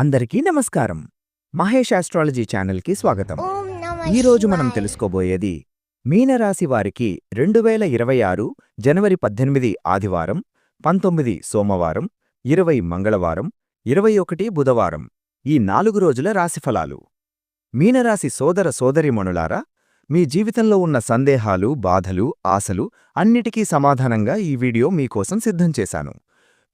అందరికీ నమస్కారం. మహేష్ ఆస్ట్రాలజీ ఛానల్కి స్వాగతం. ఈ రోజు మనం తెలుసుకోబోయేది మీనరాశి వారికి రెండు వేల ఇరవై ఆరు జనవరి పద్దెనిమిది ఆదివారం పంతొమ్మిది సోమవారం ఇరవై మంగళవారం ఇరవై ఒకటి బుధవారం ఈ నాలుగు రోజుల రాశిఫలాలు మీనరాశి సోదర సోదరీమణులారా మీ జీవితంలో ఉన్న సందేహాలు బాధలు ఆశలు అన్నిటికీ సమాధానంగా ఈ వీడియో మీకోసం సిద్ధం చేశాను.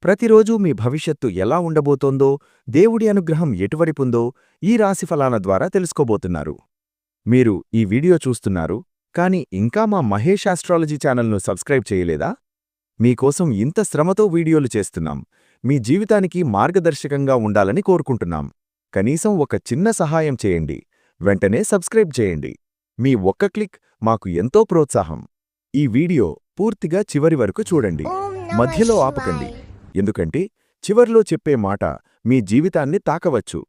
ప్రతిరోజూ మీ భవిష్యత్తు ఎలా ఉండబోతోందో దేవుడి అనుగ్రహం ఎటువైపుందో ఈ రాశిఫలాల ద్వారా తెలుసుకోబోతున్నారు. మీరు ఈ వీడియో చూస్తున్నారు కానీ ఇంకా మా మహేష్ ఆస్ట్రాలజీ ఛానల్ను సబ్స్క్రైబ్ చేయలేదా? మీకోసం ఇంత శ్రమతో వీడియోలు చేస్తున్నాం. మీ జీవితానికి మార్గదర్శకంగా ఉండాలని కోరుకుంటున్నాం. కనీసం ఒక చిన్న సహాయం చేయండి. వెంటనే సబ్స్క్రైబ్ చేయండి. మీ ఒక్క క్లిక్ మాకు ఎంతో ప్రోత్సాహం. ఈ వీడియో పూర్తిగా చివరి వరకు చూడండి. మధ్యలో ఆపకండి. ఎందుకంటే చివర్లో చెప్పే మాట మీ జీవితాన్ని తాకవచ్చు.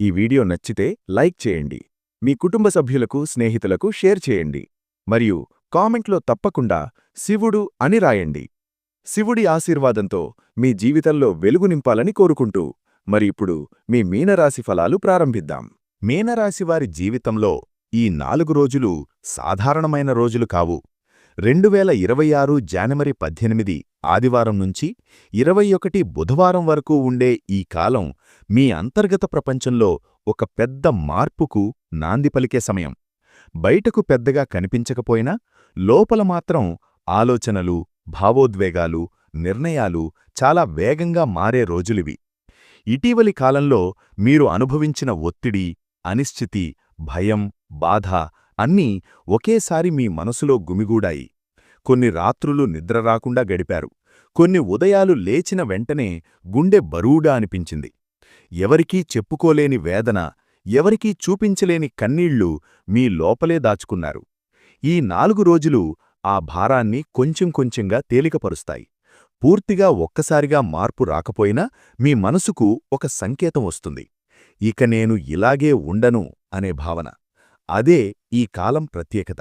ఈ వీడియో నచ్చితే లైక్ చేయండి. మీ కుటుంబ సభ్యులకు స్నేహితులకు షేర్ చేయండి. మరియు కామెంట్లో తప్పకుండా శివుడు అని రాయండి. శివుడి ఆశీర్వాదంతో మీ జీవితంలో వెలుగు నింపాలని కోరుకుంటూ మరి ఇప్పుడు మీ మీనరాశి ఫలాలు ప్రారంభిద్దాం. మీనరాశివారి జీవితంలో ఈ నాలుగు రోజులు సాధారణమైన రోజులు కావు. రెండు వేల ఇరవై ఆరు జానవరి పద్దెనిమిది ఆదివారం నుంచి ఇరవై ఒకటి బుధవారం వరకు ఉండే ఈ కాలం మీ అంతర్గత ప్రపంచంలో ఒక పెద్ద మార్పుకు నాంది పలికే సమయం. బయటకు పెద్దగా కనిపించకపోయినా లోపల మాత్రం ఆలోచనలు భావోద్వేగాలు నిర్ణయాలు చాలా వేగంగా మారే రోజులివి. ఇటీవలి కాలంలో మీరు అనుభవించిన ఒత్తిడి అనిశ్చితి భయం బాధ అన్నీ ఒకేసారి మీ మనసులో గుమిగూడాయి. కొన్ని రాత్రులు నిద్ర రాకుండా గడిపారు. కొన్ని ఉదయాలు లేచిన వెంటనే గుండె బరువుగా అనిపించింది. ఎవరికీ చెప్పుకోలేని వేదన ఎవరికీ చూపించలేని కన్నీళ్ళు మీ లోపలే దాచుకున్నారు. ఈ నాలుగు రోజులు ఆ భారాన్ని కొంచెం కొంచెంగా తేలికపరుస్తాయి. పూర్తిగా ఒక్కసారిగా మార్పు రాకపోయినా మీ మనసుకు ఒక సంకేతం వస్తుంది. ఇక నేను ఇలాగే ఉండను అనే భావన. అదే ఈ కాలం ప్రత్యేకత.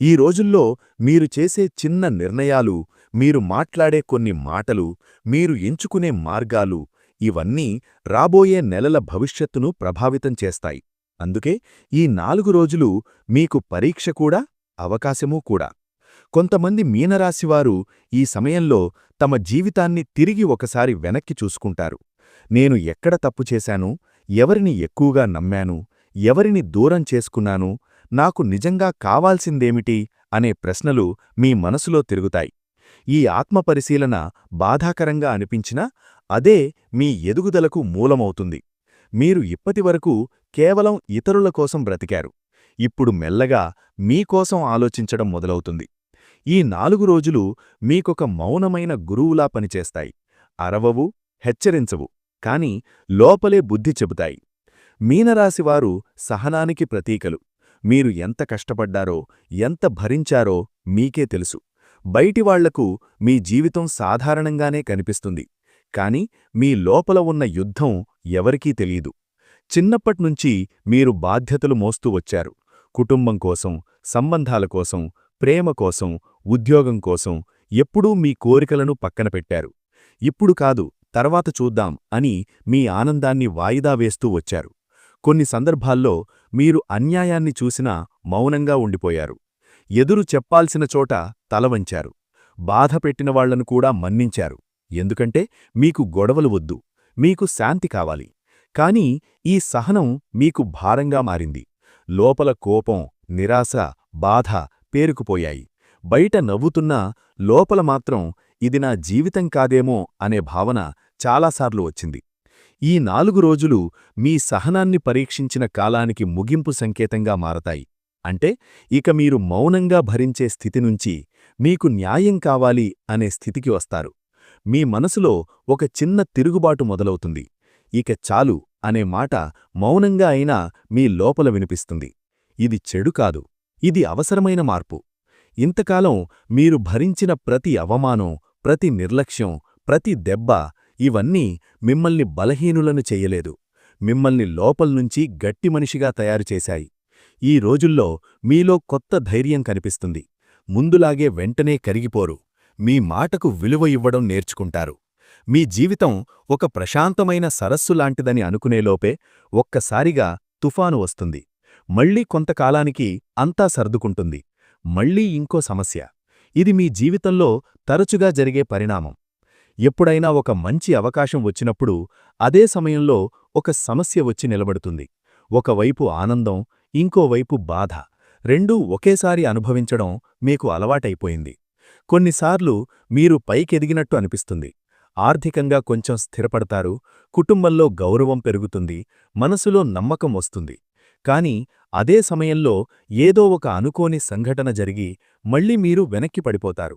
ఈ రోజుల్లో మీరు చేసే చిన్న నిర్ణయాలు మీరు మాట్లాడే కొన్ని మాటలు మీరు ఎంచుకునే మార్గాలు ఇవన్నీ రాబోయే నెలల భవిష్యత్తును ప్రభావితం చేస్తాయి. అందుకే ఈ నాలుగు రోజులు మీకు పరీక్ష కూడా అవకాశమూ కూడా. కొంతమంది మీనరాశివారు ఈ సమయంలో తమ జీవితాన్ని తిరిగి ఒకసారి వెనక్కి చూసుకుంటారు. నేను ఎక్కడ తప్పు చేశాను? ఎవరిని ఎక్కువగా నమ్మాను? ఎవరిని దూరం చేసుకున్నాను? నాకు నిజంగా కావాల్సిందేమిటి అనే ప్రశ్నలు మీ మనసులో తిరుగుతాయి. ఈ ఆత్మపరిశీలన బాధాకరంగా అనిపించినా అదే మీ ఎదుగుదలకు మూలమవుతుంది. మీరు ఇప్పటివరకు కేవలం ఇతరుల కోసం బ్రతికారు. ఇప్పుడు మెల్లగా మీకోసం ఆలోచించడం మొదలవుతుంది. ఈ నాలుగు రోజులు మీకొక మౌనమైన గురువులా పనిచేస్తాయి. అరవవు హెచ్చరించవు కాని లోపలే బుద్ధి చెబుతాయి. మీనరాశివారు సహనానికి ప్రతీకలు. మీరు ఎంత కష్టపడ్డారో ఎంత భరించారో మీకే తెలుసు. బయటివాళ్ళకు మీ జీవితం సాధారణంగానే కనిపిస్తుంది. కాని మీ లోపల ఉన్న యుద్ధం ఎవరికీ తెలియదు. చిన్నప్పట్నుంచి మీరు బాధ్యతలు మోస్తూ వచ్చారు. కుటుంబం కోసం సంబంధాల కోసం ప్రేమ కోసం ఉద్యోగం కోసం ఎప్పుడూ మీ కోరికలను పక్కన పెట్టారు. ఇప్పుడు కాదు తర్వాత చూద్దాం అని మీ ఆనందాన్ని వాయిదా వేస్తూ వచ్చారు. కొన్ని సందర్భాల్లో మీరు అన్యాయాన్ని చూసినా మౌనంగా ఉండిపోయారు. ఎదురు చెప్పాల్సిన చోట తలవంచారు బాధ పెట్టినవాళ్ళను కూడా మన్నించారు. ఎందుకంటే మీకు గొడవలు వద్దు. మీకు శాంతి కావాలి. కాని ఈ సహనం మీకు భారంగా మారింది. లోపల కోపం నిరాశ బాధ పేరుకుపోయాయి. బయట నవ్వుతున్నా లోపల మాత్రం ఇది నా జీవితం కాదేమో అనే భావన చాలాసార్లు వచ్చింది. ఈ నాలుగు రోజులు మీ సహనాన్ని పరీక్షించిన కాలానికి ముగింపు సంకేతంగా మారతాయి. అంటే ఇక మీరు మౌనంగా భరించే స్థితి నుంచి మీకు న్యాయం కావాలి అనే స్థితికి వస్తారు. మీ మనసులో ఒక చిన్న తిరుగుబాటు మొదలవుతుంది. ఇక చాలు అనే మాట మౌనంగా అయినా మీ లోపల వినిపిస్తుంది. ఇది చెడు కాదు. ఇది అవసరమైన మార్పు. ఇంతకాలం మీరు భరించిన ప్రతి అవమానం ప్రతి నిర్లక్ష్యం ప్రతి దెబ్బ ఇవన్నీ మిమ్మల్ని బలహీనులను చెయ్యలేదు మిమ్మల్ని లోపల్నుంచి గట్టి మనిషిగా తయారుచేశాయి ఈ రోజుల్లో మీలో కొత్త ధైర్యం కనిపిస్తుంది. ముందులాగే వెంటనే కరిగిపోరు. మీ మాటకు విలువ ఇవ్వడం నేర్చుకుంటారు. మీ జీవితం ఒక ప్రశాంతమైన సరస్సు లాంటిదని అనుకునేలోపే ఒక్కసారిగా తుఫాను వస్తుంది. మళ్ళీ కొంతకాలానికి అంతా సర్దుకుంటుంది. మళ్ళీ ఇంకో సమస్య. ఇది మీ జీవితంలో తరచుగా జరిగే పరిణామం. ఎప్పుడైనా ఒక మంచి అవకాశం వచ్చినప్పుడు అదే సమయంలో ఒక సమస్య వచ్చి నిలబడుతుంది. ఒకవైపు ఆనందం ఇంకోవైపు బాధ. రెండూ ఒకేసారి అనుభవించడం మీకు అలవాటైపోయింది. కొన్నిసార్లు మీరు పైకెదిగినట్టు అనిపిస్తుంది. ఆర్థికంగా కొంచెం స్థిరపడతారు కుటుంబంలో గౌరవం పెరుగుతుంది మనసులో నమ్మకం వస్తుంది. కాని అదే సమయంలో ఏదో ఒక అనుకోని సంఘటన జరిగి మళ్ళీ మీరు వెనక్కి పడిపోతారు.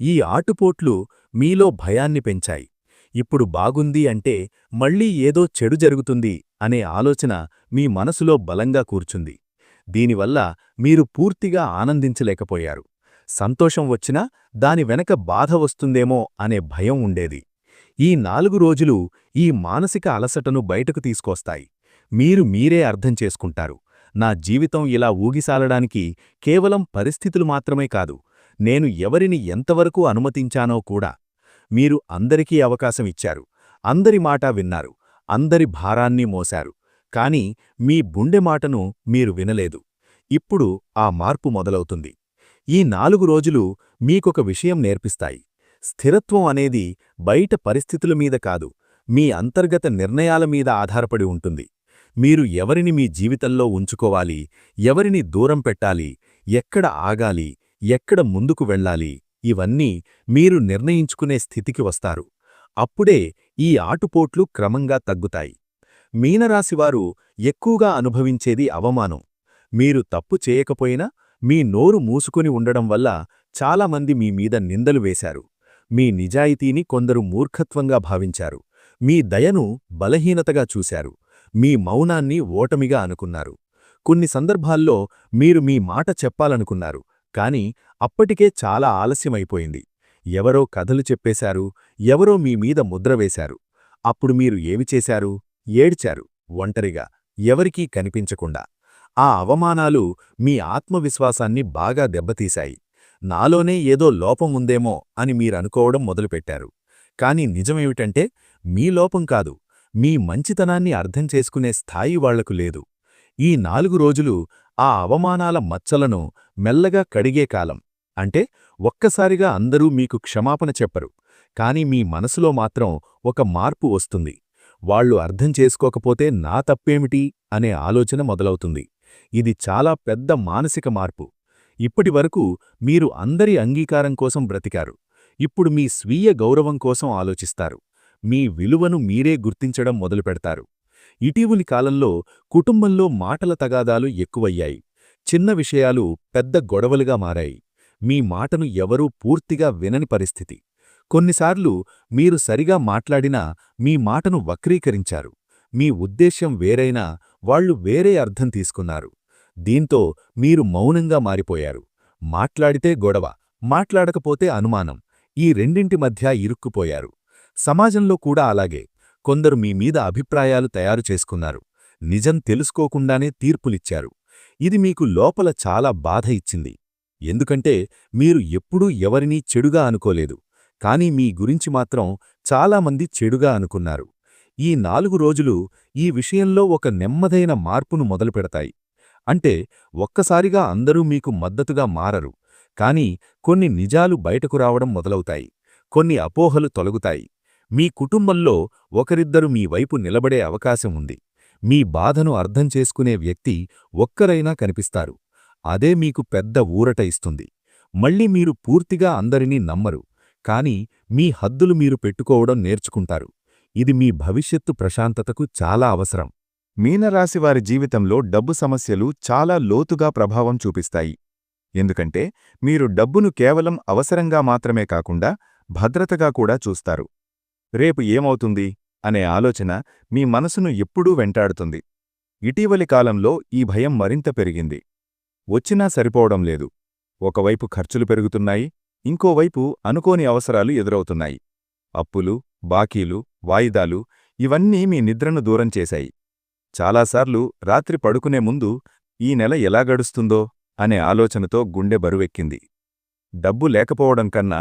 ఈ ఆటుపోట్లు మీలో భయాన్ని పెంచాయి. ఇప్పుడు బాగుంది అంటే మళ్ళీ ఏదో చెడు జరుగుతుంది అనే ఆలోచన మీ మనసులో బలంగా కూర్చుంది. దీనివల్ల మీరు పూర్తిగా ఆనందించలేకపోయారు. సంతోషం వచ్చినా దాని వెనక బాధ వస్తుందేమో అనే భయం ఉండేది. ఈ నాలుగు రోజులు ఈ మానసిక అలసటను బయటకు తీసుకొస్తాయి. మీరు మీరే అర్థం చేసుకుంటారు. నా జీవితం ఇలా ఊగిసాలడానికి కేవలం పరిస్థితులు మాత్రమే కాదు నేను ఎవరిని ఎంతవరకు అనుమతించానో కూడా మీరు అందరికీ అవకాశం ఇచ్చారు. అందరి మాట విన్నారు. అందరి భారాన్ని మోశారు. కాని మీ బుండె మాటను మీరు వినలేదు. ఇప్పుడు ఆ మార్పు మొదలవుతుంది. ఈ నాలుగు రోజులు మీకొక విషయం నేర్పిస్తాయి. స్థిరత్వం అనేది బయట పరిస్థితుల మీద కాదు మీ అంతర్గత నిర్ణయాల మీద ఆధారపడి ఉంటుంది. మీరు ఎవరిని మీ జీవితంలో ఉంచుకోవాలి ఎవరిని దూరం పెట్టాలి ఎక్కడ ఆగాలి ఎక్కడ ముందుకు వెళ్ళాలి? ఇవన్నీ మీరు నిర్ణయించుకునే స్థితికి వస్తారు. అప్పుడే ఈ ఆటుపోట్లు క్రమంగా తగ్గుతాయి. మీనరాశివారు ఎక్కువగా అనుభవించేది అవమానం. మీరు తప్పు చేయకపోయినా మీ నోరు మూసుకుని ఉండడం వల్ల చాలామంది మీ మీద నిందలు వేశారు. మీ నిజాయితీని కొందరు మూర్ఖత్వంగా భావించారు. మీ దయను బలహీనతగా చూశారు. మీ మౌనాన్ని ఓటమిగా అనుకున్నారు. కొన్ని సందర్భాల్లో మీరు మీ మాట చెప్పాలనుకున్నారు. కాని అప్పటికే చాలా ఆలస్యమైపోయింది. ఎవరో కథలు చెప్పేశారు ఎవరో మీ మీద ముద్ర వేశారు. అప్పుడు మీరు ఏమి చేశారు? ఏడ్చారు ఒంటరిగా ఎవరికీ కనిపించకుండా. ఆ అవమానాలు మీ ఆత్మవిశ్వాసాన్ని బాగా దెబ్బతీశాయి. నాలోనే ఏదో లోపం ఉందేమో అని మీరనుకోవడం మొదలుపెట్టారు. కాని నిజమేమిటంటే మీ లోపం కాదు మీ మంచితనాన్ని అర్థం చేసుకునే స్థాయి వాళ్ళకు లేదు. ఈ నాలుగు రోజులు ఆ అవమానాల మచ్చలను మెల్లగా కడిగే కాలం. అంటే ఒక్కసారిగా అందరూ మీకు క్షమాపణ చెప్పరు. కాని మీ మనసులో మాత్రం ఒక మార్పు వస్తుంది. వాళ్ళు అర్థం చేసుకోకపోతే నా తప్పేమిటి అనే ఆలోచన మొదలవుతుంది. ఇది చాలా పెద్ద మానసిక మార్పు. ఇప్పటివరకు మీరు అందరి అంగీకారం కోసం బ్రతికారు. ఇప్పుడు మీ స్వీయ గౌరవం కోసం ఆలోచిస్తారు. మీ విలువను మీరే గుర్తించడం మొదలుపెడతారు. ఇటీవలి కాలంలో కుటుంబంలో మాటల తగాదాలు ఎక్కువయ్యాయి. చిన్న విషయాలు పెద్ద గొడవలుగా మారాయి. మీ మాటను ఎవరూ పూర్తిగా వినని పరిస్థితి. కొన్నిసార్లు మీరు సరిగా మాట్లాడినా మీ మాటను వక్రీకరించారు. మీ ఉద్దేశ్యం వేరైనా వాళ్ళు వేరే అర్థం తీసుకున్నారు. దీంతో మీరు మౌనంగా మారిపోయారు. మాట్లాడితే గొడవ మాట్లాడకపోతే అనుమానం ఈ రెండింటి మధ్య ఇరుక్కుపోయారు. సమాజంలో కూడా అలాగే. కొందరు మీ మీద అభిప్రాయాలు తయారు చేసుకున్నారు. నిజం తెలుసుకోకుండానే తీర్పులిచ్చారు. ఇది మీకు లోపల చాలా బాధ ఇచ్చింది. ఎందుకంటే మీరు ఎప్పుడూ ఎవరినీ చెడుగా అనుకోలేదు. కాని మీ గురించి మాత్రం చాలామంది చెడుగా అనుకున్నారు. ఈ నాలుగు రోజులు ఈ విషయంలో ఒక నెమ్మదైన మార్పును మొదలుపెడతాయి అంటే ఒక్కసారిగా అందరూ మీకు మద్దతుగా మారరు. కాని కొన్ని నిజాలు బయటకు రావడం మొదలవుతాయి. కొన్ని అపోహలు తొలగుతాయి. మీ కుటుంబంలో ఒకరిద్దరు మీ వైపు నిలబడే అవకాశం ఉంది. మీ బాధను అర్థం చేసుకునే వ్యక్తి ఒక్కరైనా కనిపిస్తారు. అదే మీకు పెద్ద ఊరట ఇస్తుంది. మళ్ళీ మీరు పూర్తిగా అందరినీ నమ్మరు. కాని మీ హద్దులు మీరు పెట్టుకోవడం నేర్చుకుంటారు. ఇది మీ భవిష్యత్తు ప్రశాంతతకు చాలా అవసరం. మీనరాశివారి జీవితంలో డబ్బు సమస్యలు చాలా లోతుగా ప్రభావం చూపిస్తాయి. ఎందుకంటే మీరు డబ్బును కేవలం అవసరంగా మాత్రమే కాకుండా భద్రతగా కూడా చూస్తారు. రేపు ఏమవుతుంది అనే ఆలోచన మీ మనసును ఎప్పుడూ వెంటాడుతుంది. ఇటీవలి కాలంలో ఈ భయం మరింత పెరిగింది. వచ్చినా సరిపోవడం లేదు. ఒకవైపు ఖర్చులు పెరుగుతున్నాయి ఇంకోవైపు అనుకోని అవసరాలు ఎదురవుతున్నాయి. అప్పులు బాకీలు వాయిదాలు ఇవన్నీ మీ నిద్రను దూరం చేశాయి. చాలాసార్లు రాత్రి పడుకునే ముందు ఈ నెల ఎలా గడుస్తుందో అనే ఆలోచనతో గుండె బరువెక్కింది. డబ్బు లేకపోవడం కన్నా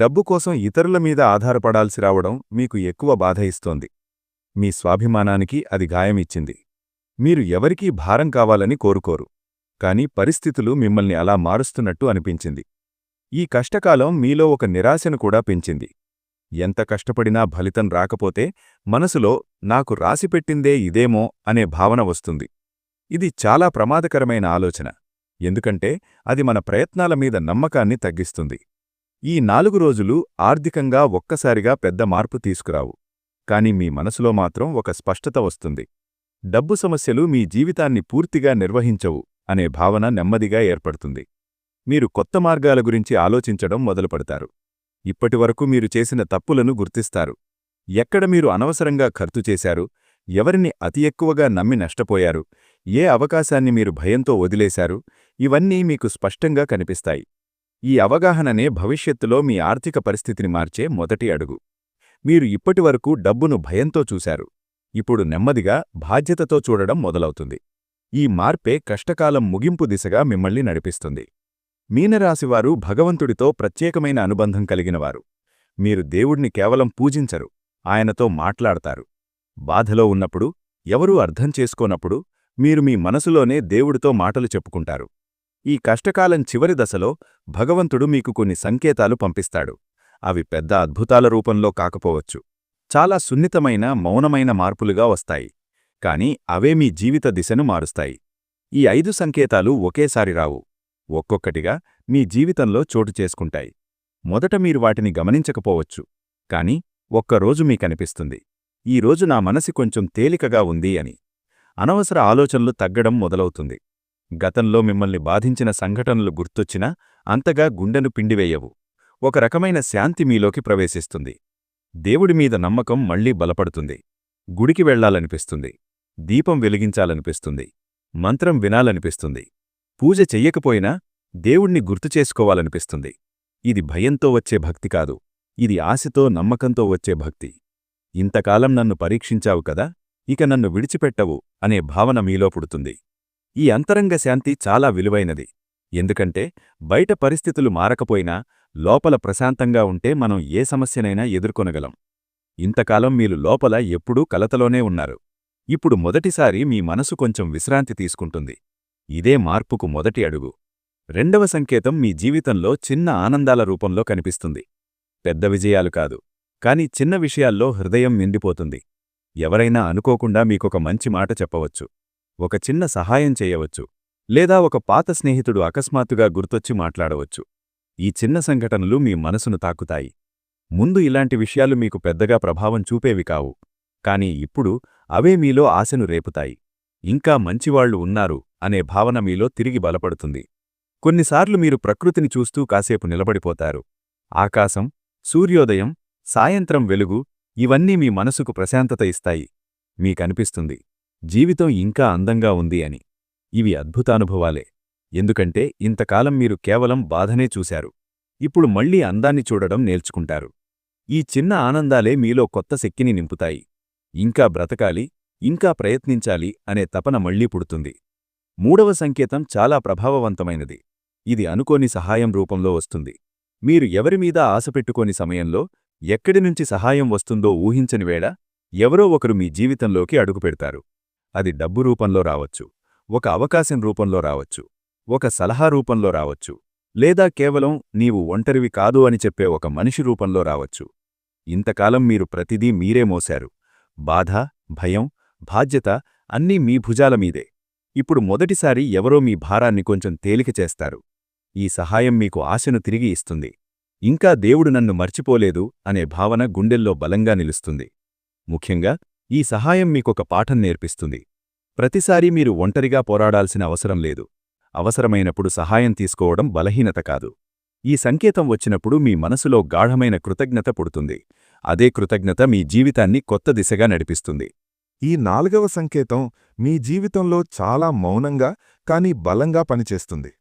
డబ్బు కోసం ఇతరుల మీద ఆధారపడాల్సి రావడం మీకు ఎక్కువ బాధ ఇస్తోంది. మీ స్వాభిమానానికి అది గాయమిచ్చింది మీరు ఎవరికీ భారం కావాలని కోరుకోరు. కాని పరిస్థితులు మిమ్మల్ని అలా మారుస్తున్నట్టు అనిపించింది. ఈ కష్టకాలం మీలో ఒక నిరాశను కూడా పెంచింది. ఎంత కష్టపడినా ఫలితం రాకపోతే మనసులో నాకు రాసిపెట్టిందే ఇదేమో అనే భావన వస్తుంది. ఇది చాలా ప్రమాదకరమైన ఆలోచన. ఎందుకంటే అది మన ప్రయత్నాల మీద నమ్మకాన్ని తగ్గిస్తుంది. ఈ నాలుగు రోజులు ఆర్థికంగా ఒక్కసారిగా పెద్ద మార్పు తీసుకురావు. కాని మీ మనసులో మాత్రం ఒక స్పష్టత వస్తుంది. డబ్బు సమస్యలు మీ జీవితాన్ని పూర్తిగా నిర్వహించవు అనే భావన నెమ్మదిగా ఏర్పడుతుంది. మీరు కొత్త మార్గాల గురించి ఆలోచించడం మొదలుపడతారు. ఇప్పటివరకు మీరు చేసిన తప్పులను గుర్తిస్తారు. ఎక్కడ మీరు అనవసరంగా ఖర్చు చేశారు ఎవరిని అతి ఎక్కువగా నమ్మి నష్టపోయారు ఏ అవకాశాన్ని మీరు భయంతో వదిలేశారు ఇవన్నీ మీకు స్పష్టంగా కనిపిస్తాయి. ఈ అవగాహననే భవిష్యత్తులో మీ ఆర్థిక పరిస్థితిని మార్చే మొదటి అడుగు. మీరు ఇప్పటివరకు డబ్బును భయంతో చూశారు. ఇప్పుడు నెమ్మదిగా బాధ్యతతో చూడడం మొదలవుతుంది. ఈ మార్పే కష్టకాలం ముగింపు దిశగా మిమ్మల్ని నడిపిస్తుంది. మీనరాశివారు భగవంతుడితో ప్రత్యేకమైన అనుబంధం కలిగినవారు. మీరు దేవుణ్ణి కేవలం పూజించరు ఆయనతో మాట్లాడతారు. బాధలో ఉన్నప్పుడు ఎవరూ అర్థం చేసుకోనప్పుడు మీరు మీ మనసులోనే దేవుడితో మాటలు చెప్పుకుంటారు. ఈ కష్టకాలం చివరి దశలో భగవంతుడు మీకు కొన్ని సంకేతాలు పంపిస్తాడు. అవి పెద్ద అద్భుతాల రూపంలో కాకపోవచ్చు. చాలా సున్నితమైన మౌనమైన మార్పులుగా వస్తాయి. కాని అవే మీ జీవిత దిశను మారుస్తాయి. ఈ ఐదు సంకేతాలు ఒకేసారి రావు. ఒక్కొక్కటిగా మీ జీవితంలో చోటు చేసుకుంటాయి. మొదట మీరు వాటిని గమనించకపోవచ్చు. కాని ఒక్కరోజు మీకనిపిస్తుంది. ఈ రోజు నా మనసి కొంచెం తేలికగా ఉంది అని. అనవసర ఆలోచనలు తగ్గడం మొదలవుతుంది. గతంలో మిమ్మల్ని బాధించిన సంఘటనలు గుర్తొచ్చినా అంతగా గుండెను పిండివేయవు. ఒక రకమైన శాంతి మీలోకి ప్రవేశిస్తుంది. దేవుడి మీద నమ్మకం మళ్ళీ బలపడుతుంది. గుడికి వెళ్ళాలనిపిస్తుంది దీపం వెలిగించాలనిపిస్తుంది. మంత్రం వినాలనిపిస్తుంది. పూజ చెయ్యకపోయినా దేవుణ్ణి గుర్తు చేసుకోవాలనిపిస్తుంది. ఇది భయంతో వచ్చే భక్తి కాదు. ఇది ఆశతో నమ్మకంతో వచ్చే భక్తి. ఇంతకాలం నన్ను పరీక్షించావు కదా? ఇక నన్ను విడిచిపెట్టవు అనే భావన మీలో పుడుతుంది. ఈ అంతరంగ శాంతి చాలా విలువైనది. ఎందుకంటే బయట పరిస్థితులు మారకపోయినా లోపల ప్రశాంతంగా ఉంటే మనం ఏ సమస్యనైనా ఎదుర్కొనగలం. ఇంతకాలం మీరు లోపల ఎప్పుడూ కలతలోనే ఉన్నారు. ఇప్పుడు మొదటిసారి మీ మనసు కొంచెం విశ్రాంతి తీసుకుంటుంది. ఇదే మార్పుకు మొదటి అడుగు. రెండవ సంకేతం మీ జీవితంలో చిన్న ఆనందాల రూపంలో కనిపిస్తుంది. పెద్ద విజయాలు కాదు. కాని చిన్న విషయాల్లో హృదయం నిండిపోతుంది. ఎవరైనా అనుకోకుండా మీకొక మంచి మాట చెప్పవచ్చు. ఒక చిన్న సహాయం చేయవచ్చు లేదా ఒక పాత స్నేహితుడు అకస్మాత్తుగా గుర్తొచ్చి మాట్లాడవచ్చు. ఈ చిన్న సంఘటనలు మీ మనసును తాకుతాయి. ముందు ఇలాంటి విషయాలు మీకు పెద్దగా ప్రభావం చూపేవి కావు. కాని ఇప్పుడు అవే మీలో ఆశను రేపుతాయి. ఇంకా మంచివాళ్ళు ఉన్నారు అనే భావన మీలో తిరిగి బలపడుతుంది. కొన్నిసార్లు మీరు ప్రకృతిని చూస్తూ కాసేపు నిలబడిపోతారు. ఆకాశం సూర్యోదయం సాయంత్రం వెలుగు ఇవన్నీ మీ మనసుకు ప్రశాంతత ఇస్తాయి. మీకనిపిస్తుంది. జీవితం ఇంకా అందంగా ఉంది అని. ఇవి అద్భుతానుభవాలే. ఎందుకంటే ఇంతకాలం మీరు కేవలం బాధనే చూశారు. ఇప్పుడు మళ్ళీ అందాన్ని చూడడం నేర్చుకుంటారు. ఈ చిన్న ఆనందాలే మీలో కొత్త శక్తిని నింపుతాయి. ఇంకా బ్రతకాలి ఇంకా ప్రయత్నించాలి అనే తపన మళ్ళీ పుడుతుంది. మూడవ సంకేతం చాలా ప్రభావవంతమైనది. ఇది అనుకోని సహాయం రూపంలో వస్తుంది. మీరు ఎవరిమీద ఆశపెట్టుకోని సమయంలో ఎక్కడి నుంచి సహాయం వస్తుందో ఊహించని వేళ ఎవరో ఒకరు మీ జీవితంలోకి అడుగుపెడతారు. అది డబ్బు రూపంలో రావచ్చు ఒక అవకాశం రూపంలో రావచ్చు ఒక సలహా రూపంలో రావచ్చు లేదా కేవలం నీవు ఒంటరివి కాదు అని చెప్పే ఒక మనిషి రూపంలో రావచ్చు. ఇంతకాలం మీరు ప్రతిదీ మీరే మోశారు. బాధ భయం బాధ్యత అన్నీ మీ భుజాల మీదే. ఇప్పుడు మొదటిసారి ఎవరో మీ భారాన్ని కొంచెం తేలిక చేస్తారు. ఈ సహాయం మీకు ఆశను తిరిగి ఇస్తుంది. ఇంకా దేవుడు నన్ను మర్చిపోలేదు అనే భావన గుండెల్లో బలంగా నిలుస్తుంది. ముఖ్యంగా ఈ సహాయం మీకొక పాఠం నేర్పిస్తుంది. ప్రతిసారీ మీరు ఒంటరిగా పోరాడాల్సిన అవసరం లేదు. అవసరమైనప్పుడు సహాయం తీసుకోవడం బలహీనత కాదు. ఈ సంకేతం వచ్చినప్పుడు మీ మనసులో గాఢమైన కృతజ్ఞత పుడుతుంది. అదే కృతజ్ఞత మీ జీవితాన్ని కొత్త దిశగా నడిపిస్తుంది. ఈ నాలుగవ సంకేతం మీ జీవితంలో చాలా మౌనంగా కానీ బలంగా పనిచేస్తుంది.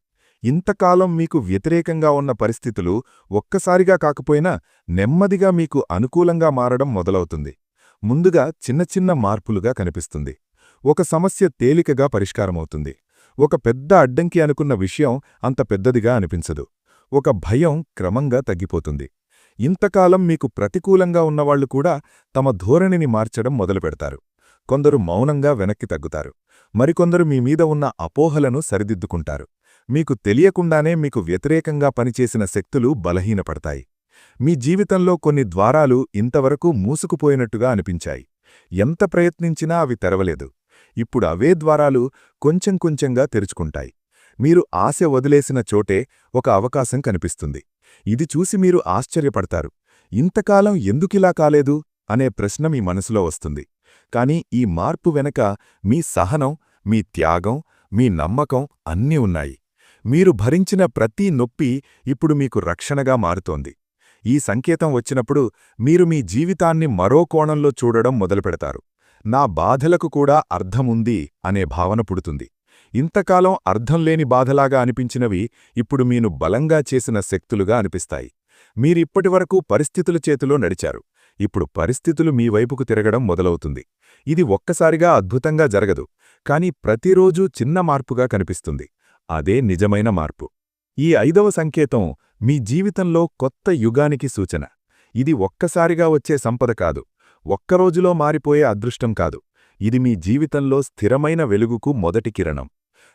ఇంతకాలం మీకు వ్యతిరేకంగా ఉన్న పరిస్థితులు ఒక్కసారిగా కాకపోయినా నెమ్మదిగా మీకు అనుకూలంగా మారడం మొదలవుతుంది. ముందుగా చిన్న చిన్న మార్పులుగా కనిపిస్తుంది. ఒక సమస్య తేలికగా పరిష్కారమవుతుంది. ఒక పెద్ద అడ్డంకి అనుకున్న విషయం అంత పెద్దదిగా అనిపించదు. ఒక భయం క్రమంగా తగ్గిపోతుంది. ఇంతకాలం మీకు ప్రతికూలంగా ఉన్నవాళ్ళు కూడా తమ ధోరణిని మార్చడం మొదలుపెడతారు. కొందరు మౌనంగా వెనక్కి తగ్గుతారు. మరికొందరు మీ మీద ఉన్న అపోహలను సరిదిద్దుకుంటారు. మీకు తెలియకుండానే మీకు వ్యతిరేకంగా పనిచేసిన శక్తులు బలహీనపడతాయి. మీ జీవితంలో కొన్ని ద్వారాలు ఇంతవరకు మూసుకుపోయినట్టుగా అనిపించాయి. ఎంత ప్రయత్నించినా అవి తెరవలేదు. ఇప్పుడు అవే ద్వారాలు కొంచెం కొంచెంగా తెరుచుకుంటాయి. మీరు ఆశ వదిలేసిన చోటే ఒక అవకాశం కనిపిస్తుంది. ఇది చూసి మీరు ఆశ్చర్యపడతారు. ఇంతకాలం ఎందుకిలా కాలేదు? అనే ప్రశ్న మీ మనసులో వస్తుంది. కాని ఈ మార్పు వెనక మీ సహనం మీ త్యాగం మీ నమ్మకం అన్నీ ఉన్నాయి. మీరు భరించిన ప్రతి నొప్పి ఇప్పుడు మీకు రక్షణగా మారుతోంది. ఈ సంకేతం వచ్చినప్పుడు మీరు మీ జీవితాన్ని మరో కోణంలో చూడడం మొదలుపెడతారు. నా బాధలకు కూడా అర్థముంది అనే భావన పుడుతుంది. ఇంతకాలం అర్థం లేని బాధలాగా అనిపించినవి ఇప్పుడు మీను బలంగా చేసిన శక్తులుగా అనిపిస్తాయి. మీరిప్పటివరకు పరిస్థితుల చేతిలో నడిచారు. ఇప్పుడు పరిస్థితులు మీ వైపుకు తిరగడం మొదలవుతుంది. ఇది ఒక్కసారిగా అద్భుతంగా జరగదు. కాని ప్రతిరోజూ చిన్న మార్పుగా కనిపిస్తుంది. అదే నిజమైన మార్పు. ఈ ఐదవ సంకేతం మీ జీవితంలో కొత్త యుగానికి సూచన. ఇది ఒక్కసారిగా వచ్చే సంపద కాదు. ఒక్కరోజులో మారిపోయే అదృష్టం కాదు. ఇది మీ జీవితంలో స్థిరమైన వెలుగుకు మొదటి కిరణం.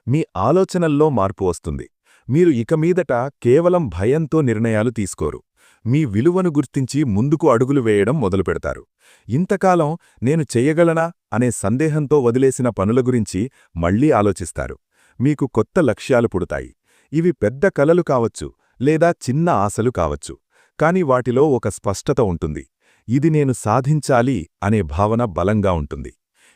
మీ ఆలోచనల్లో మార్పు వస్తుంది. మీరు ఇక మీదట కేవలం భయంతో నిర్ణయాలు తీసుకోరు. మీ విలువను గుర్తించి ముందుకు అడుగులు వేయడం మొదలుపెడతారు. ఇంతకాలం నేను చెయ్యగలనా అనే సందేహంతో వదిలేసిన పనుల గురించి మళ్ళీ ఆలోచిస్తారు. మీకు కొత్త లక్ష్యాలు పుడతాయి. ఇవి పెద్ద కలలు కావచ్చు లేదా చిన్న ఆశలు కావచ్చు. కాని వాటిలో ఒక స్పష్టత ఉంటుంది. ఇది నేను సాధించాలి అనే భావన బలంగా ఉంటుంది.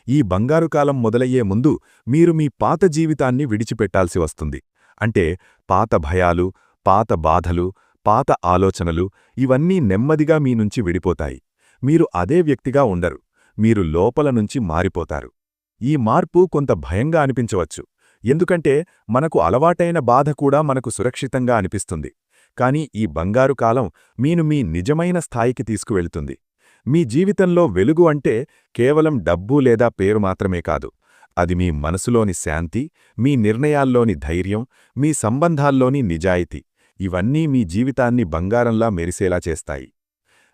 ఈ బంగారు కాలం మొదలయ్యే ముందు మీరు మీ పాత జీవితాన్ని విడిచిపెట్టాల్సి వస్తుంది. అంటే పాత భయాలు పాత బాధలు పాత ఆలోచనలు ఇవన్నీ నెమ్మదిగా మీ నుంచి విడిపోతాయి. మీరు అదే వ్యక్తిగా ఉండరు. మీరు లోపల నుంచి మారిపోతారు. ఈ మార్పు కొంత భయంగా అనిపించవచ్చు. ఎందుకంటే మనకు అలవాటైన బాధ కూడా మనకు సురక్షితంగా అనిపిస్తుంది. కాని ఈ బంగారు కాలం మీను మీ నిజమైన స్థాయికి తీసుకువెళ్తుంది. మీ జీవితంలో వెలుగు అంటే కేవలం డబ్బు లేదా పేరు మాత్రమే కాదు. అది మీ మనసులోని శాంతి మీ నిర్ణయాల్లోని ధైర్యం మీ సంబంధాల్లోని నిజాయితీ. ఇవన్నీ మీ జీవితాన్ని బంగారంలా మెరిసేలా చేస్తాయి.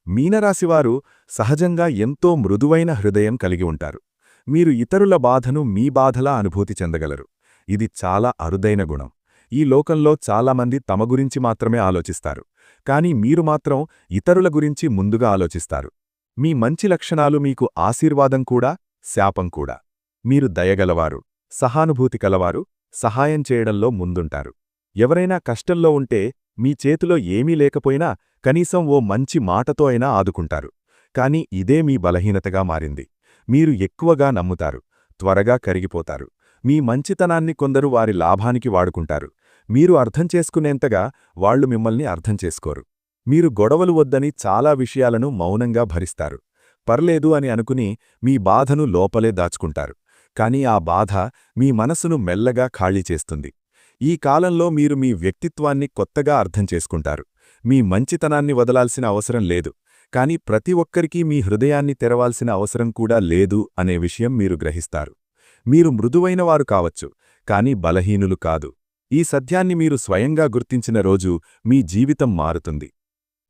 మీనరాశివారు సహజంగా ఎంతో మృదువైన హృదయం కలిగి ఉంటారు. మీరు ఇతరుల బాధను మీ బాధలా అనుభూతి చెందగలరు. ఇది చాలా అరుదైన గుణం. ఈ లోకంలో చాలామంది తమ గురించి మాత్రమే ఆలోచిస్తారు. కాని మీరు మాత్రం ఇతరుల గురించి ముందుగా ఆలోచిస్తారు. మీ మంచి లక్షణాలు మీకు ఆశీర్వాదం కూడా శాపం కూడా. మీరు దయగలవారు సహానుభూతి కలవారు సహాయం చేయడంలో ముందుంటారు. ఎవరైనా కష్టంలో ఉంటే మీ చేతిలో ఏమీ లేకపోయినా కనీసం ఓ మంచి మాటతో అయినా ఆదుకుంటారు. కాని ఇదే మీ బలహీనతగా మారింది. మీరు ఎక్కువగా నమ్ముతారు త్వరగా కరిగిపోతారు. మీ మంచితనాన్ని కొందరు వారి లాభానికి వాడుకుంటారు. మీరు అర్థం చేసుకునేంతగా వాళ్ళు మిమ్మల్ని అర్థం చేసుకోరు. మీరు గొడవలు వద్దని చాలా విషయాలను మౌనంగా భరిస్తారు. పర్లేదు అని అనుకుని మీ బాధను లోపలే దాచుకుంటారు. కాని ఆ బాధ మీ మనసును మెల్లగా ఖాళీ చేస్తుంది. ఈ కాలంలో మీరు మీ వ్యక్తిత్వాన్ని కొత్తగా అర్థం చేసుకుంటారు. మీ మంచితనాన్ని వదలాల్సిన అవసరం లేదు. కాని ప్రతి ఒక్కరికీ మీ హృదయాన్ని తెరవాల్సిన అవసరం కూడా లేదు అనే విషయం మీరు గ్రహిస్తారు. మీరు మృదువైనవారు కావచ్చు కాని బలహీనులు కాదు. ఈ సత్యాన్ని మీరు స్వయంగా గుర్తించిన రోజు మీ జీవితం మారుతుంది.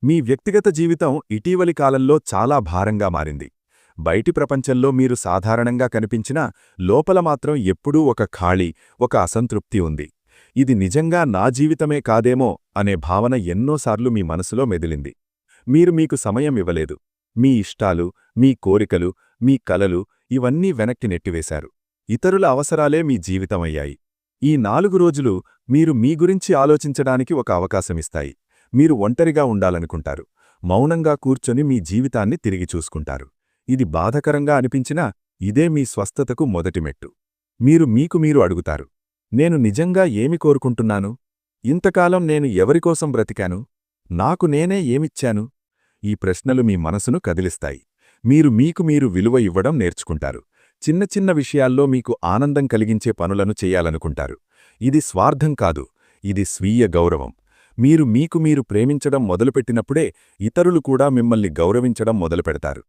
మీ వ్యక్తిగత జీవితం ఇటీవలి కాలంలో చాలా భారంగా మారింది. బయటి ప్రపంచంలో మీరు సాధారణంగా కనిపించినా లోపల మాత్రం ఎప్పుడూ ఒక ఖాళీ ఒక అసంతృప్తి ఉంది. ఇది నిజంగా నా జీవితమే కాదేమో అనే భావన ఎన్నోసార్లు మీ మనసులో మెదిలింది. మీరు మీకు సమయం ఇవ్వలేదు. మీ ఇష్టాలు మీ కోరికలు మీ కలలు ఇవన్నీ వెనక్కి నెట్టివేశారు. ఇతరుల అవసరాలే మీ జీవితమయ్యాయి. ఈ నాలుగు రోజులు మీరు మీ గురించి ఆలోచించడానికి ఒక అవకాశమిస్తాయి. మీరు ఒంటరిగా ఉండాలనుకుంటారు. మౌనంగా కూర్చొని మీ జీవితాన్ని తిరిగి చూసుకుంటారు. ఇది బాధకరంగా అనిపించినా ఇదే మీ స్వస్థతకు మొదటి మెట్టు. మీరు మీకు మీరు అడుగుతారు. నేను నిజంగా ఏమి కోరుకుంటున్నాను? ఇంతకాలం నేను ఎవరికోసం బ్రతికాను? నాకు నేనే ఏమిచ్చాను? ఈ ప్రశ్నలు మీ మనసును కదిలిస్తాయి. మీరు మీకు మీరు విలువ ఇవ్వడం నేర్చుకుంటారు. చిన్న చిన్న విషయాల్లో మీకు ఆనందం కలిగించే పనులను చేయాలనుకుంటారు. ఇది స్వార్థం కాదు ఇది స్వీయ గౌరవం. మీరు మీకు మీరు ప్రేమించడం మొదలుపెట్టినప్పుడే ఇతరులు కూడా మిమ్మల్ని గౌరవించడం మొదలుపెడతారు.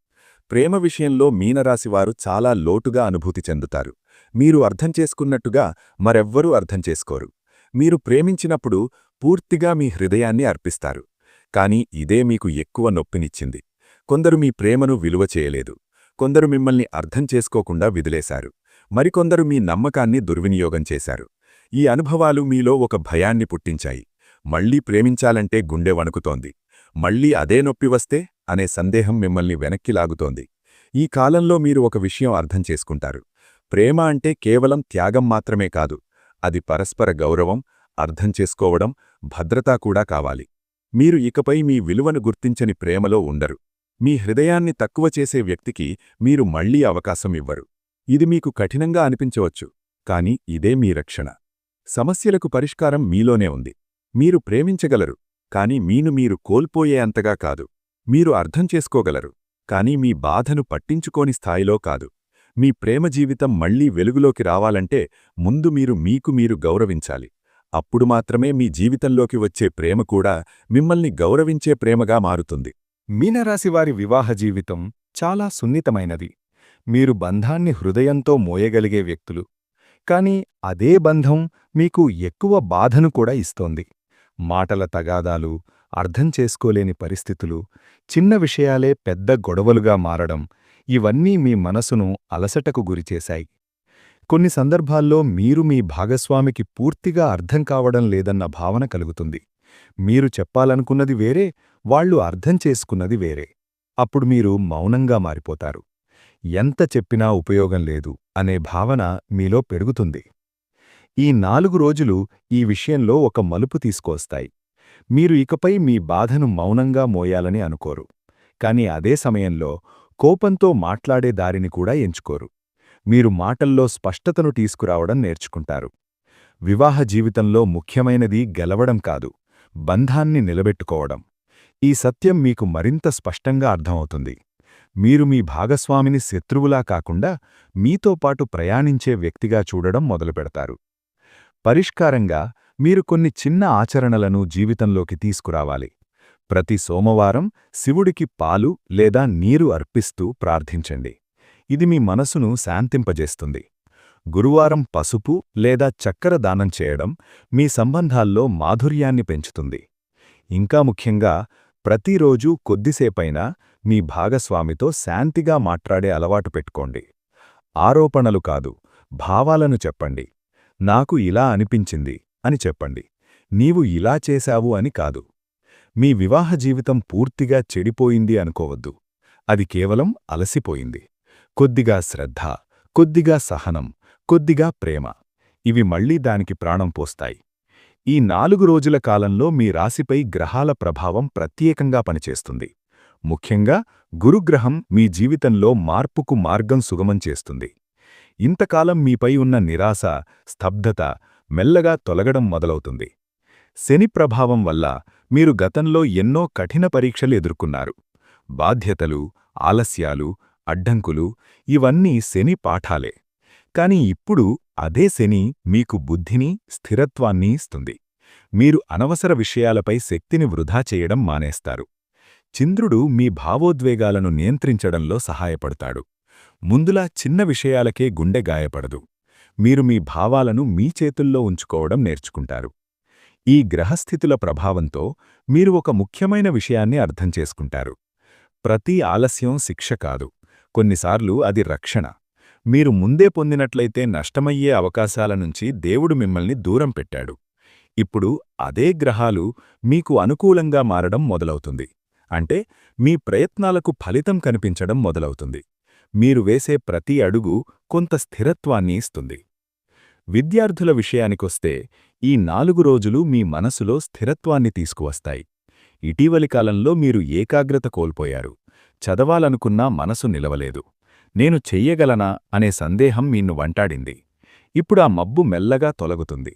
ప్రేమ విషయంలో మీనరాశివారు చాలా లోటుగా అనుభూతి చెందుతారు. మీరు అర్థం చేసుకున్నట్టుగా మరెవ్వరూ అర్థం చేసుకోరు. మీరు ప్రేమించినప్పుడు పూర్తిగా మీ హృదయాన్ని అర్పిస్తారు. కాని ఇదే మీకు ఎక్కువ నొప్పినిచ్చింది. కొందరు మీ ప్రేమను విలువ చేయలేదు. కొందరు మిమ్మల్ని అర్థం చేసుకోకుండా విదిలేశారు. మరికొందరు మీ నమ్మకాన్ని దుర్వినియోగం చేశారు. ఈ అనుభవాలు మీలో ఒక భయాన్ని పుట్టించాయి. మళ్ళీ ప్రేమించాలంటే గుండె వణుకుతోంది. మళ్ళీ అదే నొప్పి వస్తే అనే సందేహం మిమ్మల్ని వెనక్కి లాగుతోంది. ఈ కాలంలో మీరు ఒక విషయం అర్థం చేసుకుంటారు. ప్రేమ అంటే కేవలం త్యాగం మాత్రమే కాదు. అది పరస్పర గౌరవం అర్థం చేసుకోవడం భద్రతా కూడా కావాలి. మీరు ఇకపై మీ విలువను గుర్తించని ప్రేమలో ఉండరు. మీ హృదయాన్ని తక్కువ చేసే వ్యక్తికి మీరు మళ్ళీ అవకాశం ఇవ్వరు. ఇది మీకు కఠినంగా అనిపించవచ్చు కాని ఇదే మీ రక్షణ. సమస్యలకు పరిష్కారం మీలోనే ఉంది. మీరు ప్రేమించగలరు కాని మీను మీరు కోల్పోయే అంతగా కాదు. మీరు అర్థం చేసుకోగలరు కాని మీ బాధను పట్టించుకోని స్థాయిలో కాదు. మీ ప్రేమ జీవితం మళ్ళీ వెలుగులోకి రావాలంటే ముందు మీరు మీకు మీరు గౌరవించాలి. అప్పుడు మాత్రమే మీ జీవితంలోకి వచ్చే ప్రేమ కూడా మిమ్మల్ని గౌరవించే ప్రేమగా మారుతుంది. మీనరాశివారి వివాహ జీవితం చాలా సున్నితమైనది. మీరు బంధాన్ని హృదయంతో మోయగలిగే వ్యక్తులు. కాని అదే బంధం మీకు ఎక్కువ బాధను కూడా ఇస్తోంది. మాటల తగాదాలు అర్థం చేసుకోలేని పరిస్థితులు చిన్న విషయాలే పెద్ద గొడవలుగా మారడం ఇవన్నీ మీ మనసును అలసటకు గురిచేశాయి కొన్ని సందర్భాల్లో మీరు మీ భాగస్వామికి పూర్తిగా అర్థం కావడం లేదన్న భావన కలుగుతుంది. మీరు చెప్పాలనుకున్నది వేరే వాళ్ళు అర్థం చేసుకున్నది వేరే. అప్పుడు మీరు మౌనంగా మారిపోతారు. ఎంత చెప్పినా ఉపయోగం లేదు అనే భావన మీలో పెరుగుతుంది. ఈ నాలుగు రోజులు ఈ విషయంలో ఒక మలుపు తీసుకొస్తాయి. మీరు ఇకపై మీ బాధను మౌనంగా మోయాలని అనుకోరు. కాని అదే సమయంలో కోపంతో మాట్లాడే దారిని కూడా ఎంచుకోరు. మీరు మాటల్లో స్పష్టతను తీసుకురావడం నేర్చుకుంటారు. వివాహ జీవితంలో ముఖ్యమైనది గెలవడం కాదు. బంధాన్ని నిలబెట్టుకోవడం. ఈ సత్యం మీకు మరింత స్పష్టంగా అర్థమవుతుంది. మీరు మీ భాగస్వామిని శత్రువులా కాకుండా మీతో పాటు ప్రయాణించే వ్యక్తిగా చూడడం మొదలుపెడతారు. పరిష్కారంగా మీరు కొన్ని చిన్న ఆచరణలను జీవితంలోకి తీసుకురావాలి. ప్రతి సోమవారం శివుడికి పాలు లేదా నీరు అర్పిస్తూ ప్రార్థించండి. ఇది మీ మనసును శాంతింపజేస్తుంది. గురువారం పసుపు లేదా చక్కెర దానం చేయడం మీ సంబంధాల్లో మాధుర్యాన్ని పెంచుతుంది. ఇంకా ముఖ్యంగా ప్రతిరోజూ కొద్దిసేపైనా మీ భాగస్వామితో శాంతిగా మాట్లాడే అలవాటు పెట్టుకోండి. ఆరోపణలు కాదు భావాలను చెప్పండి. నాకు ఇలా అనిపించింది అని చెప్పండి. నీవు ఇలా చేశావు అని కాదు. మీ వివాహ జీవితం పూర్తిగా చెడిపోయింది అనుకోవద్దు. అది కేవలం అలసిపోయింది. కొద్దిగా శ్రద్ధ కొద్దిగా సహనం కొద్దిగా ప్రేమ. ఇవి మళ్ళీ దానికి ప్రాణం పోస్తాయి. ఈ నాలుగు రోజుల కాలంలో మీ రాశిపై గ్రహాల ప్రభావం ప్రత్యేకంగా పనిచేస్తుంది. ముఖ్యంగా గురుగ్రహం మీ జీవితంలో మార్పుకు మార్గం సుగమం చేస్తుంది. ఇంతకాలం మీపై ఉన్న నిరాశ స్తబ్దత మెల్లగా తొలగడం మొదలవుతుంది. శని ప్రభావం వల్ల మీరు గతంలో ఎన్నో కఠిన పరీక్షలు ఎదుర్కొన్నారు. బాధ్యతలు ఆలస్యాలు అడ్డంకులు ఇవన్నీ శని పాఠాలే. కాని ఇప్పుడు అదే శని మీకు బుద్ధిని స్థిరత్వాన్ని ఇస్తుంది. మీరు అనవసర విషయాలపై శక్తిని వృధా చేయడం మానేస్తారు. చంద్రుడు మీ భావోద్వేగాలను నియంత్రించడంలో సహాయపడతాడు. ముందులా చిన్న విషయాలకే గుండె గాయపడదు. మీరు మీ భావాలను మీ చేతుల్లో ఉంచుకోవడం నేర్చుకుంటారు. ఈ గ్రహస్థితుల ప్రభావంతో మీరు ఒక ముఖ్యమైన విషయాన్ని అర్థం చేసుకుంటారు. ప్రతి ఆలస్యం శిక్ష కాదు. కొన్నిసార్లు అది రక్షణ. మీరు ముందే పొందినట్లయితే నష్టమయ్యే అవకాశాల నుంచి దేవుడు మిమ్మల్ని దూరం పెట్టాడు. ఇప్పుడు అదే గ్రహాలు మీకు అనుకూలంగా మారడం మొదలవుతుంది. అంటే మీ ప్రయత్నాలకు ఫలితం కనిపించడం మొదలవుతుంది. మీరు వేసే ప్రతి అడుగు కొంత స్థిరత్వాన్ని ఇస్తుంది. విద్యార్థుల విషయానికొస్తే ఈ నాలుగు రోజులు మీ మనసులో స్థిరత్వాన్ని తీసుకువస్తాయి. ఇటీవలి కాలంలో మీరు ఏకాగ్రత కోల్పోయారు. చదవాలనుకున్నా మనసు నిలవలేదు. నేను చెయ్యగలనా అనే సందేహం మీన్ను వంటాడింది. ఇప్పుడు ఆ మబ్బు మెల్లగా తొలగుతుంది.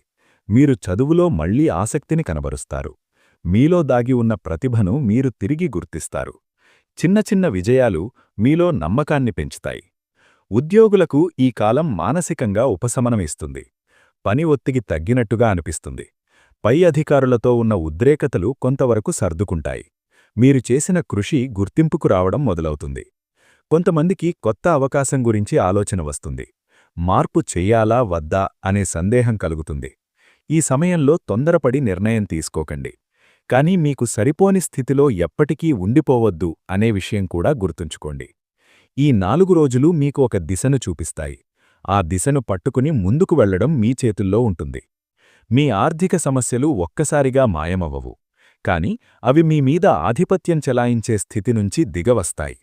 మీరు చదువులో మళ్ళీ ఆసక్తిని కనబరుస్తారు. మీలో దాగి ఉన్న ప్రతిభను మీరు తిరిగి గుర్తిస్తారు. చిన్న చిన్న విజయాలు మీలో నమ్మకాన్ని పెంచుతాయి. ఉద్యోగులకు ఈ కాలం మానసికంగా ఉపశమనం ఇస్తుంది. పని ఒత్తిగి తగ్గినట్టుగా అనిపిస్తుంది. పై అధికారులతో ఉన్న ఉద్రేకతలు కొంతవరకు సర్దుకుంటాయి. మీరు చేసిన కృషి గుర్తింపుకు రావడం మొదలవుతుంది. కొంతమందికి కొత్త అవకాశం గురించి ఆలోచన వస్తుంది. మార్పు చెయ్యాలా వద్దా అనే సందేహం కలుగుతుంది. ఈ సమయంలో తొందరపడి నిర్ణయం తీసుకోకండి. కానీ మీకు సరిపోని స్థితిలో ఎప్పటికీ ఉండిపోవద్దు అనే విషయం కూడా గుర్తుంచుకోండి. ఈ నాలుగు రోజులు మీకు ఒక దిశను చూపిస్తాయి. ఆ దిశను పట్టుకుని ముందుకు వెళ్ళడం మీ చేతుల్లో ఉంటుంది. మీ ఆర్థిక సమస్యలు ఒక్కసారిగా మాయమవ్వవు. కాని అవి మీ మీద ఆధిపత్యం చెలాయించే స్థితి నుంచి దిగవస్తాయి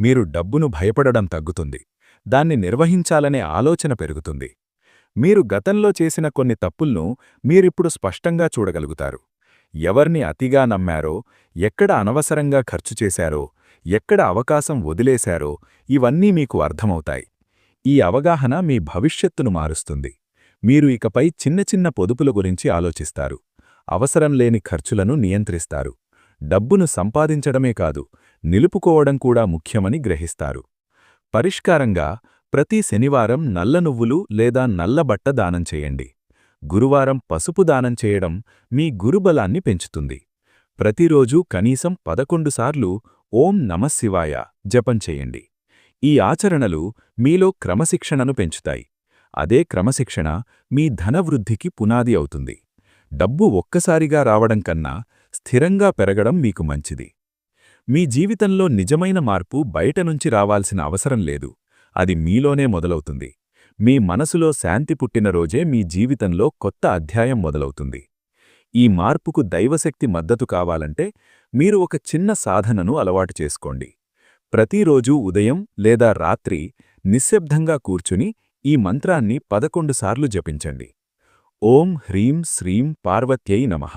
మీరు డబ్బును భయపడడం తగ్గుతుంది. దాన్ని నిర్వహించాలనే ఆలోచన పెరుగుతుంది. మీరు గతంలో చేసిన కొన్ని తప్పుల్ను మీరిప్పుడు స్పష్టంగా చూడగలుగుతారు. ఎవర్ని అతిగా నమ్మారో ఎక్కడ అనవసరంగా ఖర్చు చేశారో ఎక్కడ అవకాశం వదిలేశారో ఇవన్నీ మీకు అర్థమవుతాయి. ఈ అవగాహన మీ భవిష్యత్తును మారుస్తుంది. మీరు ఇకపై చిన్న చిన్న పొదుపుల గురించి ఆలోచిస్తారు. అవసరం లేని ఖర్చులను నియంత్రిస్తారు. డబ్బును సంపాదించడమే కాదు నిలుపుకోవడం కూడా ముఖ్యమని గ్రహిస్తారు. పరిష్కారంగా ప్రతి శనివారం నల్ల నువ్వులు లేదా నల్లబట్ట దానం చేయండి. గురువారం పసుపు దానం చేయడం మీ గురుబలాన్ని పెంచుతుంది. ప్రతిరోజూ కనీసం పదకొండు సార్లు ఓం నమశివాయ జపం చేయండి. ఈ ఆచరణలు మీలో క్రమశిక్షణను పెంచుతాయి. అదే క్రమశిక్షణ మీ ధనవృద్ధికి పునాది అవుతుంది. డబ్బు ఒక్కసారిగా రావడం కన్నా స్థిరంగా పెరగడం మీకు మంచిది. మీ జీవితంలో నిజమైన మార్పు బయట నుంచి రావాల్సిన అవసరం లేదు. అది మీలోనే మొదలవుతుంది. మీ మనసులో శాంతి పుట్టిన రోజే మీ జీవితంలో కొత్త అధ్యాయం మొదలవుతుంది. ఈ మార్పుకు దైవశక్తి మద్దతు కావాలంటే మీరు ఒక చిన్న సాధనను అలవాటు చేసుకోండి. ప్రతిరోజూ ఉదయం లేదా రాత్రి నిశ్శబ్దంగా కూర్చుని ఈ మంత్రాన్ని పదకొండుసార్లు జపించండి. ఓం హ్రీం శ్రీం పార్వత్యై నమః.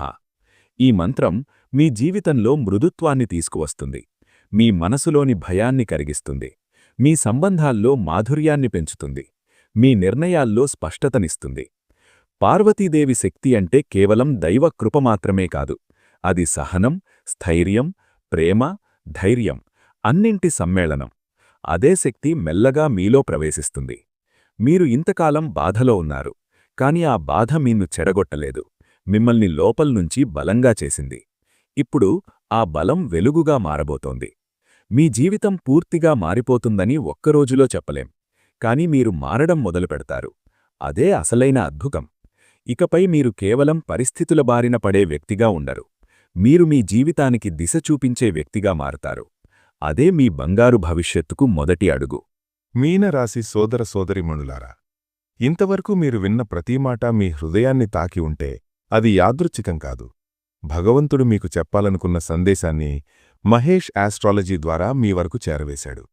ఈ మంత్రం మీ జీవితంలో మృదుత్వాన్ని తీసుకువస్తుంది. మీ మనసులోని భయాన్ని కరిగిస్తుంది. మీ సంబంధాల్లో మాధుర్యాన్ని పెంచుతుంది. మీ నిర్ణయాల్లో స్పష్టతనిస్తుంది. పార్వతీదేవి శక్తి అంటే కేవలం దైవ కృప మాత్రమే కాదు. అది సహనం స్థైర్యం ప్రేమ ధైర్యం అన్నింటి సమ్మేళనం. అదే శక్తి మెల్లగా మీలో ప్రవేశిస్తుంది. మీరు ఇంతకాలం బాధలో ఉన్నారు. కాని ఆ బాధ మీను చెడగొట్టలేదు. మిమ్మల్ని లోపల్నుంచి బలంగా చేసింది. ఇప్పుడు ఆ బలం వెలుగుగా మారబోతోంది. మీ జీవితం పూర్తిగా మారిపోతుందని ఒక్కరోజులో చెప్పలేం. కాని మీరు మారడం మొదలుపెడతారు అదే అసలైన అద్భుతం. ఇకపై మీరు కేవలం పరిస్థితుల బారిన పడే వ్యక్తిగా ఉండరు. మీరు మీ జీవితానికి దిశ చూపించే వ్యక్తిగా మారతారు. అదే మీ బంగారు భవిష్యత్తుకు మొదటి అడుగు. మీనరాశి సోదర సోదరిమణులారా ఇంతవరకు మీరు విన్న ప్రతి మాట మీ హృదయాన్ని తాకి ఉంటే అది యాదృచ్ఛికం కాదు. భగవంతుడు మీకు చెప్పాలనుకున్న సందేశాన్ని మహేష్ ఆస్ట్రాలజీ ద్వారా మీ వరకు చేరవేశాడు.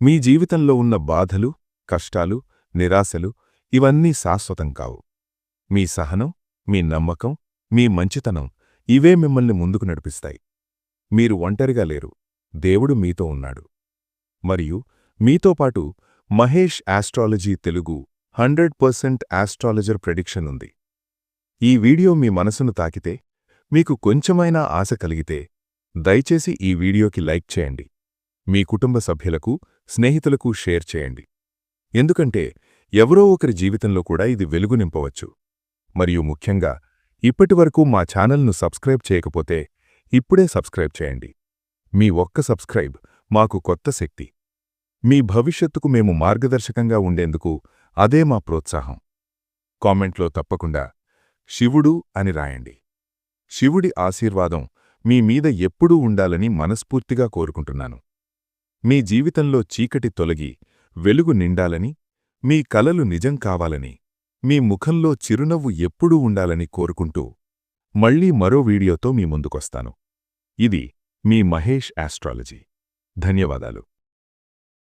మీ జీవితంలో ఉన్న బాధలు కష్టాలు నిరాశలు ఇవన్నీ శాశ్వతం కావు. మీ సహనం మీ నమ్మకం మీ మంచితనం ఇవే మిమ్మల్ని ముందుకు నడిపిస్తాయి. మీరు ఒంటరిగా లేరు. దేవుడు మీతో ఉన్నాడు. మరియు మీతో పాటు Mahesh astrology Telugu hundred percent astrologer prediction ఉంది. ఈ వీడియో మీ మనసును తాకితే మీకు కొంచెమైనా ఆశ కలిగితే దయచేసి ఈ వీడియోకి లైక్ చేయండి. మీ కుటుంబ సభ్యులకు స్నేహితులకు షేర్ చేయండి. ఎందుకంటే ఎవరో ఒకరి జీవితంలో కూడా ఇది వెలుగు నింపవచ్చు. మరియు ముఖ్యంగా ఇప్పటివరకు మా ఛానల్ను సబ్స్క్రైబ్ చేయకపోతే ఇప్పుడే సబ్స్క్రైబ్ చేయండి. మీ ఒక్క సబ్స్క్రైబ్ మాకు కొత్త శక్తి. మీ భవిష్యత్తుకు మేము మార్గదర్శకంగా ఉండేందుకు అదే మా ప్రోత్సాహం. కామెంట్లో తప్పకుండా శివుడు అని రాయండి. శివుడి ఆశీర్వాదం మీ మీద ఎప్పుడూ ఉండాలని మనస్ఫూర్తిగా కోరుకుంటున్నాను. మీ జీవితంలో చీకటి తొలగి వెలుగు నిండాలని మీ కలలు నిజం కావాలని మీ ముఖంలో చిరునవ్వు ఎప్పుడూ ఉండాలని కోరుకుంటూ మళ్ళీ మరో వీడియోతో మీ ముందుకొస్తాను. ఇది మీ మహేష్ ఆస్ట్రాలజీ. ధన్యవాదాలు.